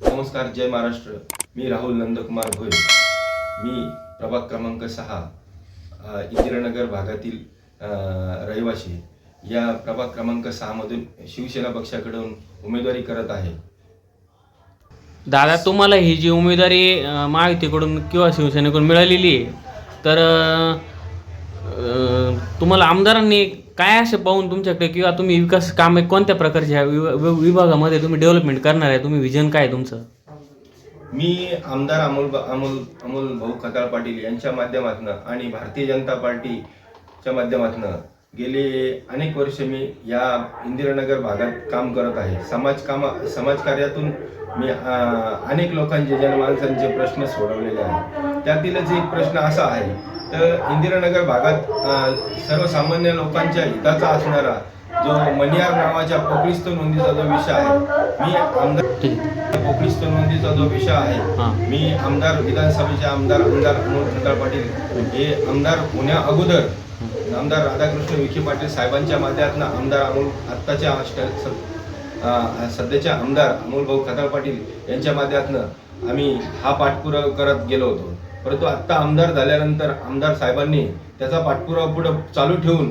नमस्कार जय महाराष्ट्र. मी राहुल नंदकुमार भोय मी प्रभाग क्रमांक सहा इंदिरानगर भागातील रहिवासी या प्रभाग क्रमांक सहामधून शिवसेना पक्षाकडून उमेदवारी करत आहे. दादा तुम्हाला ही जी उमेदवारी अं, महायुतीकडून किंवा शिवसेनेकडून मिळालेली आहे तर अं, तुम्हाला आमदारांनी काय असे पाहून तुमच्याकडे किंवा तुम्ही विकास कामे कोणत्या प्रकारच्या विभा- वि- विभागामध्ये तुम्ही डेव्हलपमेंट करणार आहे? तुम्ही विजन काय आहे तुमचं? मी आमदार अमोल अमोल अमोल भाऊ खताळ पाटील यांच्या माध्यमातून आणि भारतीय जनता पार्टीच्या माध्यमातून गेले अनेक वर्ष मी या इंदिरानगर भागात काम करत आहे. समाजकामा समाजकार्यातून मी अं, अनेक लोकांचे जनमानसांचे प्रश्न सोडवलेले आहेत. त्यातीलच एक प्रश्न असा आहे तर इंदिरानगर भागात सर्वसामान्य लोकांच्या हिताचा असणारा जो मनियार नावाच्या पोकळीस्थ नोंदीचा जो विषय आहे मी आमदार पोकळीस्थ नोंदीचा जो विषय आहे मी आमदार विधानसभेचे आमदार आमदार अमोल खताळ पाटील हे आमदार होण्या अगोदर आमदार राधाकृष्ण विखे पाटील साहेबांच्या माध्यमातून आमदार अमोल आत्ताच्या सध्याच्या आमदार अमोल भाऊ खताळ पाटील यांच्या माध्यमातून आम्ही हा पाठपुरावा करत गेलो होतो. परंतु आत्ता आमदार झाल्यानंतर आमदार साहेबांनी त्याचा पाठपुरावा पुढं चालू ठेवून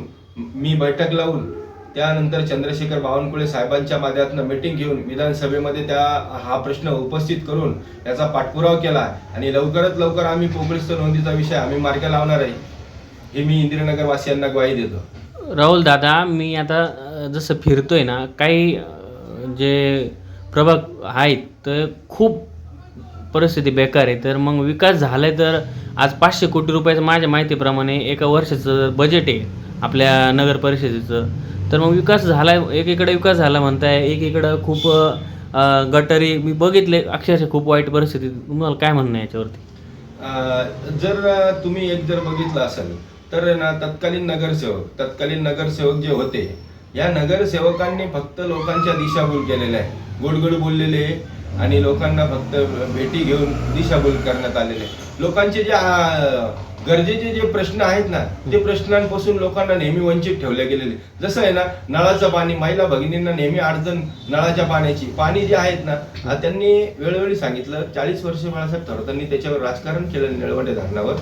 मी बैठक लावून त्यानंतर चंद्रशेखर बावनकुळे साहेबांच्या माध्यमातून मीटिंग घेऊन विधानसभेमध्ये त्या हा प्रश्न उपस्थित करून त्याचा पाठपुरावा केला आणि लवकरात लवकर आम्ही पोकळीस्त नोंदीचा विषय आम्ही मार्ग लावणार आहे हे मी इंदिरानगरवासियांना ग्वाही देतो. राहुल दादा मी आता जसं फिरतोय ना काही जे प्रभाग आहेत तर खूप परिस्थिती बेकार आहे. तर मग विकास झालाय तर आज पाचशे कोटी रुपयाचं माझ्या माहितीप्रमाणे एका वर्षाचं बजेट आहे आपल्या नगर परिषदेचं. तर मग विकास झाला आहे एकीकडे विकास झाला म्हणताय एकीकडं खूप गटारी मी बघितले अक्षरशः खूप वाईट परिस्थिती. तुम्हाला काय म्हणणं याच्यावरती? जर तुम्ही एक जर बघितलं असेल तर ना तत्कालीन नगरसेवक तत्कालीन नगरसेवक जे होते या नगरसेवकांनी फक्त लोकांच्या दिशाभूल केलेल्या आहे. गोडगोड बोललेले आणि लोकांना फक्त भेटी घेऊन दिशाभूल करण्यात आलेले लोकांचे जे गरजेचे जे प्रश्न आहेत ना ते प्रश्नांपासून लोकांना नेहमी वंचित ठेवले गेलेले जसं आहे ना नळाचं पाणी महिला भगिनींना नेहमी अडचण नळाच्या पाण्याची. पाणी जे आहेत ना त्यांनी वेळोवेळी सांगितलं चाळीस वर्ष बाळासाहेब थोरातांनी त्याच्यावर राजकारण केलं निळवंडे धरणावर.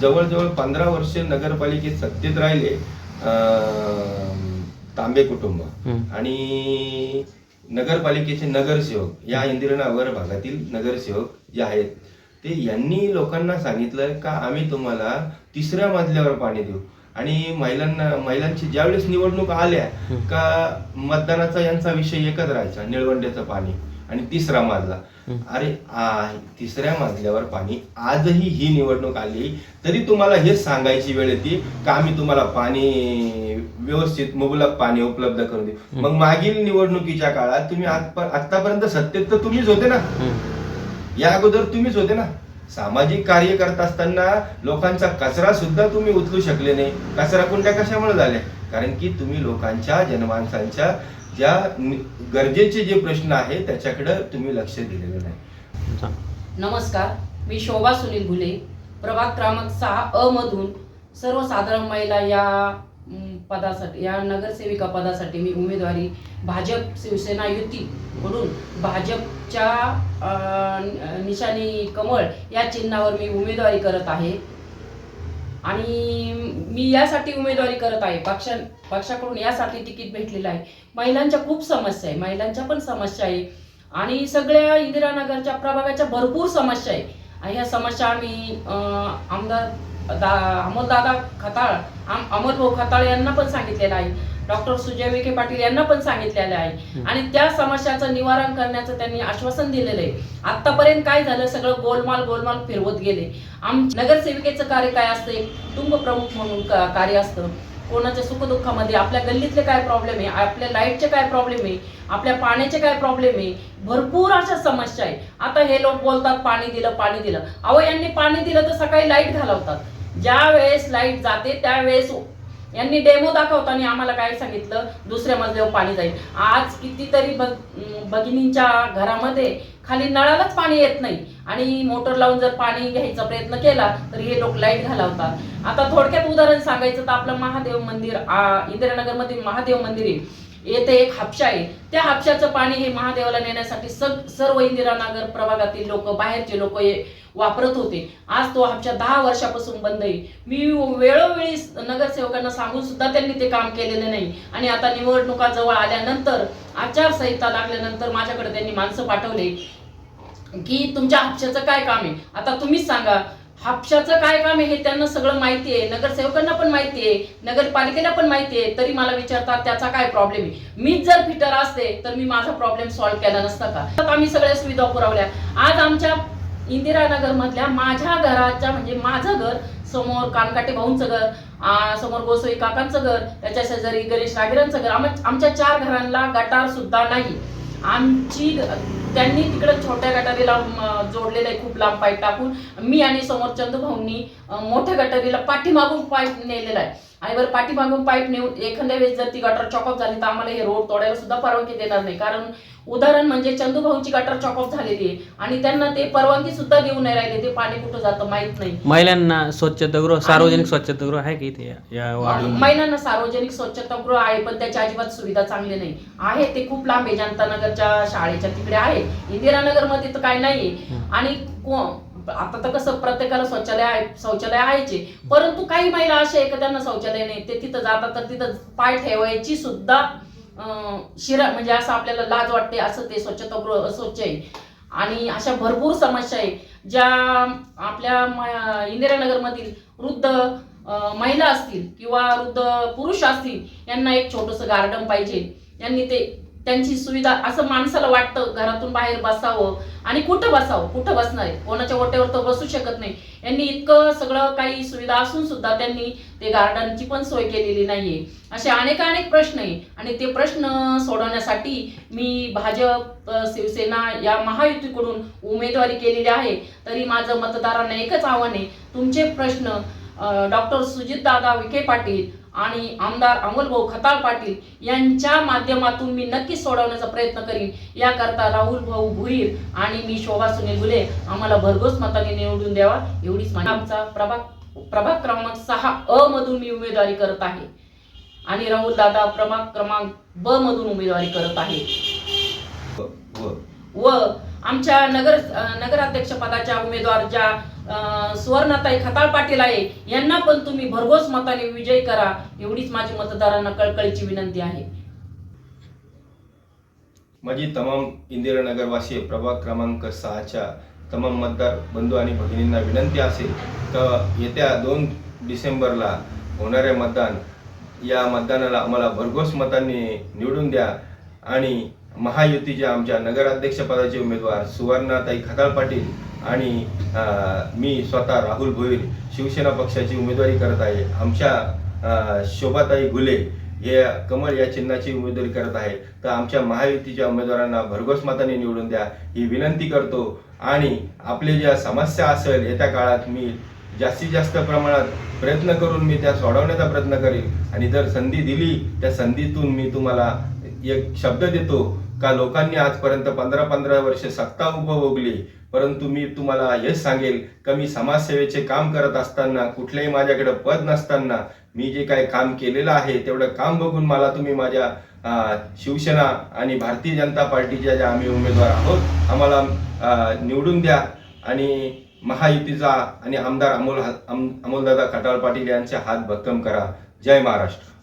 जवळजवळ पंधरा वर्ष नगरपालिकेत सत्तेत राहिले तांबे कुटुंब. आणि नगरपालिकेचे नगरसेवक या इंदिरानगर भागातील नगरसेवक जे आहेत ते यांनी लोकांना सांगितलं का आम्ही तुम्हाला तिसऱ्या मजल्यावर पाणी देऊ. आणि महिलांना महिलांची ज्यावेळेस निवडणूक आल्या का मतदानाचा यांचा विषय एकच राहायचा निळवंडेचं पाणी आणि तिसरा मजला. अरे तिसऱ्या मजल्यावर पाणी. आजही ही निवडणूक आली तरी तुम्हाला हेच सांगायची वेळ येते का आम्ही तुम्हाला पाणी व्यवस्थित मुबलक पाणी उपलब्ध करून देऊ? मग मागील निवडणुकीच्या काळात तुम्ही आतापर्यंत सत्तेत तर तुम्हीच होते ना. या अगोदर तुम्हीच होते ना. सामाजिक कार्य करत असताना लोकांचा कचरा सुद्धा तुम्ही उचलू शकले नाही. कचरा कुंड्या कशामुळे झाल्या? कारण की तुम्ही लोकांच्या जनमानसांच्या ज्या गरजेचे जे प्रश्न आहे त्याच्याकडे तुम्ही लक्ष दिलेलं नाही. नमस्कार मी शोभा सुनील घुले प्रभाग क्रमांक सहा अ मधून सर्वसाधारण महिला या पदासाठी या नगरसेविका पदासाठी मी उमेदवारी भाजप शिवसेना युती म्हणून भाजपच्या निशाणी कमळ या चिन्हावर मी उमेदवारी करत आहे आणि मी यासाठी उमेदवारी करत आहे. पक्ष पक्षाकडून यासाठी तिकीट भेटलेलं आहे. महिलांच्या खूप समस्या आहे. महिलांच्या पण समस्या आहे. आणि सगळ्या इंदिरानगरच्या प्रभागाच्या भरपूर समस्या आहे. आणि ह्या समस्या आम्ही आमदार दा अमोलदादा खताळ आम अमोलभाऊ खताळ यांना पण सांगितलेलं आहे. डॉक्टर सुजय विखे पाटील यांना पण सांगितलेलं आहे. आणि त्या समस्याचं निवारण करण्याचं त्यांनी आश्वासन दिलेलं आहे. आतापर्यंत काय झालं? सगळं गोलमाल गोलमाल फिरवत गेले. आम नगरसेविकेचं कार्य काय असतं? एक कुटुंब प्रमुख म्हणून कार्य असतं. कोणाच्या सुखदुःखामध्ये? आपल्या गल्लीतले काय प्रॉब्लेम आहे? आपल्या लाईटचे काय प्रॉब्लेम आहे? आपल्या पाण्याचे काय प्रॉब्लेम आहे? भरपूर अशा समस्या आहे. आता हे लोक बोलतात पाणी दिलं पाणी दिलं. अहो यांनी पाणी दिलं तर सकाळी लाइट घालवतात. ज्या वेळेस लाइट जाते त्यावेळेस यांनी डेमो दाखवताना आम्हाला काय सांगितलं? दुसऱ्या मजल्यावर पाणी जाईल. आज कितीतरी भग भगिनींच्या घरामध्ये खाली नळालाच पाणी येत नाही. आणि मोटर लावून जर पाणी घ्यायचा प्रयत्न केला तर हे लोक लाइट घालवतात. आता थोडक्यात उदाहरण सांगायचं तर आपलं महादेव मंदिर आ, इंदिरानगरमध्ये महादेव मंदिर आहे. येथे एक हापशा आहे. त्या हापशाचं पाणी हे महादेवाला नेण्यासाठी सग सर्व इंदिरानगर प्रभागातील लोक बाहेरचे लोक वापरत होते. आज तो हापशा दहा वर्षापासून बंद आहे. मी वेळोवेळी नगरसेवकांना सांगून सुद्धा त्यांनी ते काम केलेलं नाही. आणि आता निवडणुका जवळ आल्यानंतर आचारसंहिता लागल्यानंतर माझ्याकडे त्यांनी माणसं पाठवले की तुमच्या हापशाचं काय काम आहे? आता तुम्हीच सांगा. हापशाचं काय काम आहे हे त्यांना सगळं माहिती आहे. नगरसेवकांना पण माहिती आहे. नगरपालिकेला पण माहिती आहे. तरी मला विचारतात त्याचा काय प्रॉब्लेम आहे? मीच जर फिटर असते तर मी माझा प्रॉब्लेम सॉल्व्ह केला नसता का? तर आम्ही सगळ्या सुविधा पुरवल्या. आज आमच्या इंदिरानगर मधल्या माझ्या घराच्या म्हणजे माझं घर समोर कानकाटे भाऊंचं घर समोर गोसोई काकांचं घर त्याच्या शेजारी गणेश रागिरांचं घर आम- आमच्या चार घरांना गटार सुद्धा नाही. आमची त्यांनी तिकडं छोट्या गटारीला जोडलेलं आहे खूप लांब पाईप टाकून. मी आणि समोर चंदू भाऊंनी मोठ्या गटारीला पाठीमागून पाईप नेलेला आहे. आणि बरं पाठीमागून पाईप नेऊन एखाद्या वेळेस जर ती गटार चॉकअप झाली तर आम्हाला हे रोड तोडायला सुद्धा परवानगी देणार नाही. कारण उदाहरण म्हणजे चंदू भाऊंची गटर चॉकअप झालेली आहे. आणि त्यांना ते परवानगी सुद्धा देऊ नाही राहिले. ते पाणी कुठं जातं माहीत नाही. महिलांना स्वच्छतागृह सार्वजनिक स्वच्छतागृह आहे की इथे या- या वार्ड महिलांना सार्वजनिक स्वच्छतागृह आहे पण त्याची अजिबात सुविधा चांगली नाही. आहे ते खूप लांब आहे. जनतानगरच्या शाळेच्या तिकडे आहे. इंदिरानगरमध्ये तर काय नाहीये. आणि को- आता तर कसं प्रत्येकाला शौचालय आहे शौचालय आहेचे. परंतु काही महिला अशा आहे का त्यांना शौचालय नाही. ते तिथं जातात तर तिथं पाय ठेवायची सुद्धा शिरा म्हणजे असं आपल्याला लाज वाटते असं ते स्वच्छतागृह अस्वच्छ आहे. आणि अशा भरपूर समस्या आहे ज्या आपल्या इंदिरानगरमधील वृद्ध महिला असतील किंवा वृद्ध पुरुष असतील यांना एक छोटंसं गार्डन पाहिजे. यांनी ते त्यांची सुविधा असं माणसाला वाटतं घरातून बाहेर बसावं आणि कुठं बसावं कुठं बसणार आहे? कोणाच्या ओट्यावर तर बसू शकत नाही. यांनी इतकं सगळं काही सुविधा असून सुद्धा त्यांनी ते गार्डनची पण सोय केलेली नाहीये. असे अनेक अनेक प्रश्न आहे. आणि ते प्रश्न सोडवण्यासाठी मी भाजप शिवसेना या महायुतीकडून उमेदवारी केलेली आहे. तरी माझं मतदारांना एकच आव्हान आहे. तुमचे प्रश्न डॉक्टर सुजितदादा विखे पाटील आणि आमदार अमोलभाऊ खताळ पाटील यांच्या माध्यमातून मी नक्कीच सोडवण्याचा प्रयत्न करीन. याकरता राहुल भाऊ भुईर आणि मी शोभा सुनील गुले आम्हाला भरघोस मताने निवडून द्यावा एवढीच आमचा प्रभाग प्रभाग क्रमांक सहा अ मधून मी उमेदवारी करत आहे. आणि राहुल दादा प्रभाग क्रमांक ब मधून उमेदवारी करत आहे. व- व व आमच्या नगर नगराध्यक्ष पदाच्या उमेदवार ज्या सुवर्णाताई खताळ पाटील आहे यांना पण तुम्ही भरघोस मताने विजय करा एवढीच माझी मतदारांना कळकळीची विनंती आहे. माझी तमाम इंदिरानगरवासी प्रभाग क्रमांक सहाच्या तमाम मतदार बंधू आणि भगिनींना विनंती असेल तर येत्या दोन डिसेंबरला होणारे मतदान या मतदानाला आम्हाला भरघोस मतांनी निवडून द्या. आणि महायुतीच्या आमच्या नगराध्यक्षपदाचे उमेदवार सुवर्णाताई खताळ पाटील आणि मी स्वतः राहुल भोईर शिवसेना पक्षाची उमेदवारी करत आहे. आमच्या शोभाताई घुले हे कमळ या चिन्हाची उमेदवारी करत आहे. तर आमच्या महायुतीच्या उमेदवारांना भरघोस मताने निवडून द्या. ही विनंती करतो. आणि आपले ज्या समस्या असेल येत्या काळात मी जास्तीत जास्त प्रमाणात प्रयत्न करून मी त्या सोडवण्याचा प्रयत्न करेल आणि जर संधी दिली त्या संधीतून मी तुम्हाला एक शब्द देतो. का लोकांनी आजपर्यंत पंधरा पंधरा वर्ष सत्ता उपभोगली परंतु मी तुम्हाला हेच सांगेल का मी समाजसेवेचे काम करत असताना कुठल्याही माझ्याकडे पद नसताना मी जे काही काम केलेलं आहे तेवढं काम बघून मला तुम्ही माझ्या शिवसेना आणि भारतीय जनता पार्टीच्या ज्या आम्ही उमेदवार आहोत आम्हाला निवडून द्या. आणि महायुतीचा आणि आमदार अमोल अमोलदादा खटाळ पाटील यांचे हात भक्कम करा. जय महाराष्ट्र.